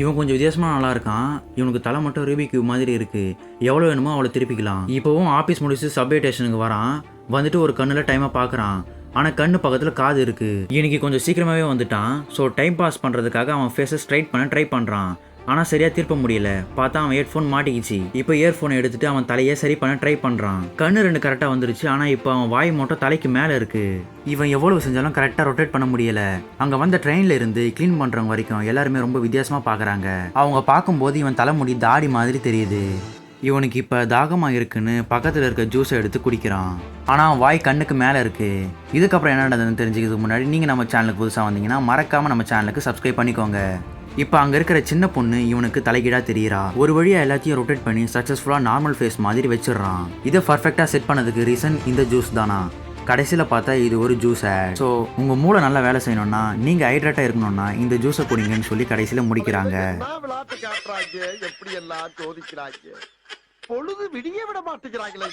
இவன் கொஞ்சம் வித்தியாசமாக நல்லா இருக்கான். இவனுக்கு தலை மட்டும் ரூபிக்கு மாதிரி இருக்குது எவ்வளோ வேணுமோ அவ்வளோ திருப்பிக்கலாம். இப்போவும் ஆஃபீஸ் முடிச்சு சப்வே ஸ்டேஷனுக்கு வரான். வந்துட்டு ஒரு கண்ணில் டைமை பார்க்குறான் ஆனால் கண்ணு பக்கத்தில் காது இருக்குது இன்னைக்கு கொஞ்சம் சீக்கிரமாகவே வந்துட்டான். ஸோ டைம் பாஸ் பண்ணுறதுக்காக அவன் ஃபேஸை ஸ்ட்ரைட் பண்ண ட்ரை பண்ணுறான் ஆனால் சரியாக திருப்ப முடியல. பார்த்தா அவன் ஹெட்ஃபோன் மாட்டிக்கிச்சு. இப்போ இயர்ஃபோனை எடுத்துட்டு அவன் தலையை சரி பண்ண ட்ரை பண்ணுறான் கண்ணு ரெண்டு கரெக்டாக வந்துருச்சு. ஆனால் இப்போ அவன் வாய் மட்டும் தலைக்கு மேலே இருக்கு. இவன் எவ்வளவு செஞ்சாலும் கரெக்டாக ரொட்டேட் பண்ண முடியல. அங்கே வந்த ட்ரெயினில் இருந்து க்ளீன் பண்ணுறவங்க வரைக்கும் எல்லாருமே ரொம்ப வித்தியாசமாக பார்க்குறாங்க அவங்க பார்க்கும்போது இவன் தலைமுடி தாடி மாதிரி தெரியுது. இவனுக்கு இப்போ தாகமாக இருக்குன்னு பக்கத்தில் இருக்க ஜூஸை எடுத்து குடிக்கிறான். ஆனால் அவன் வாய் கண்ணுக்கு மேலே இருக்கு. இதுக்கப்புறம் என்ன நடந்ததுன்னு தெரிஞ்சுக்கிறதுக்கு முன்னாடி நீங்கள் நம்ம சேனலுக்கு புதுசாக வந்தீங்கன்னா மறக்காமல் நம்ம சேனலுக்கு சப்ஸ்கிரைப் பண்ணிக்கோங்க. இப்போ அங்கே இருக்கிற சின்ன பொண்ணு இவனுக்கு தலைகீழாக தெரியுறா. ஒரு வழியாக எல்லாத்தையும் ரொட்டேட் பண்ணி சக்ஸஸ்ஃபுல்லாக நார்மல் ஃபேஸ் மாதிரி வச்சிடறான். இதை பர்ஃபெக்டாக செட் பண்ணதுக்கு ரீசன் இந்த ஜூஸ் தானா? கடைசியில் பார்த்தா இது ஒரு ஜூஸ் ஆட் ஸோ உங்கள் மூளை நல்லா வேலை செய்யணும்னா நீங்கள் ஹைட்ரேட்டாக இருக்கணும்னா இந்த ஜூஸை குடிங்கன்னு சொல்லி கடைசியில் முடிக்கிறாங்க. எப்படி எல்லாம் பொழுது விடிய விட மாட்டேங்கிறாங்களே